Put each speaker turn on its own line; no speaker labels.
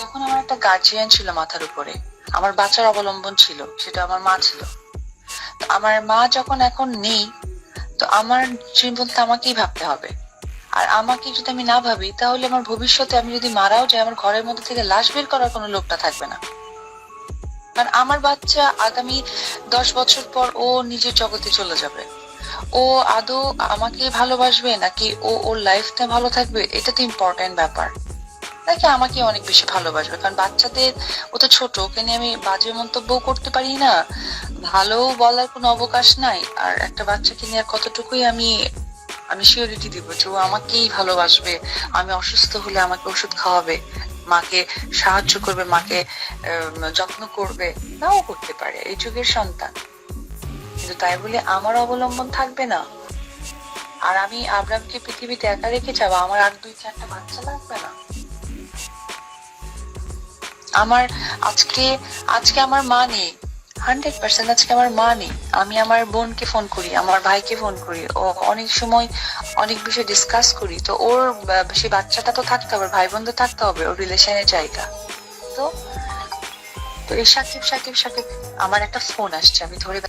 তখন আমার একটা গার্জিয়ান ছিল মাথার উপরে। আমার বাচ্চার অবলম্বন ছিল, সেটা আমার মা ছিল। আমার মা যখন এখন নেই, তো আমার জীবন আমাকেই ভাবতে হবে। আর আমাকে যদি আমি না ভাবি, তাহলে আমার ভবিষ্যতে আমি যদি মারাও যাই, আমার ঘরের মধ্যে থেকে লাশ বের করার কোনো লোকটা থাকবে না। কারণ আমার বাচ্চা আগামী দশ বছর পর ও নিজের জগতে চলে যাবে। ও আদৌ আমাকে ভালোবাসবে নাকি ও ওর লাইফটা ভালো থাকবে, এটা তো ইম্পর্টেন্ট ব্যাপার। নাকি আমাকে অনেক বেশি ভালোবাসবে, কারণ বাচ্চাদের, ও তো ছোট, ওকে নিয়ে আমি বাজে মন্তব্য করতে পারি না ভালো বলার কোনো অবকাশ নাই, আর একটা বাচ্চাকে নিয়ে কতটুকুই আমি আমি সিওরিটি দিব যে ও আমাকেই ভালোবাসবে, আমি অসুস্থ হলে আমাকে ওষুধ খাওয়াবে, মাকে সাহায্য করবে, মাকে যত্ন করবে নাও করতে পারে, এই যুগের সন্তান। কিন্তু তাই বলে আমার অবলম্বন থাকবে না। আর আমি আব্রামকে পৃথিবীতে একা রেখে যাব, আমার আর দুই চারটা বাচ্চা লাগবে না। আমার আজকে আজকে আমার মা নেই। হান্ড্রেড পার্সেন্ট আজকে আমার মা নেই। আমি আমার বোনকে ফোন করি, আমার ভাইকে ফোন করি। ও অনেক সময় অনেক বিষয় ডিসকাস করি। তো ওর সে বাচ্চাটা তো থাকতে হবে ভাই বোন তো থাকতে হবে, ওর রিলেশনের জায়গা। তো তো এই সাকিব সাকিব সাকিব, আমার একটা ফোন আসছে, আমি ধরে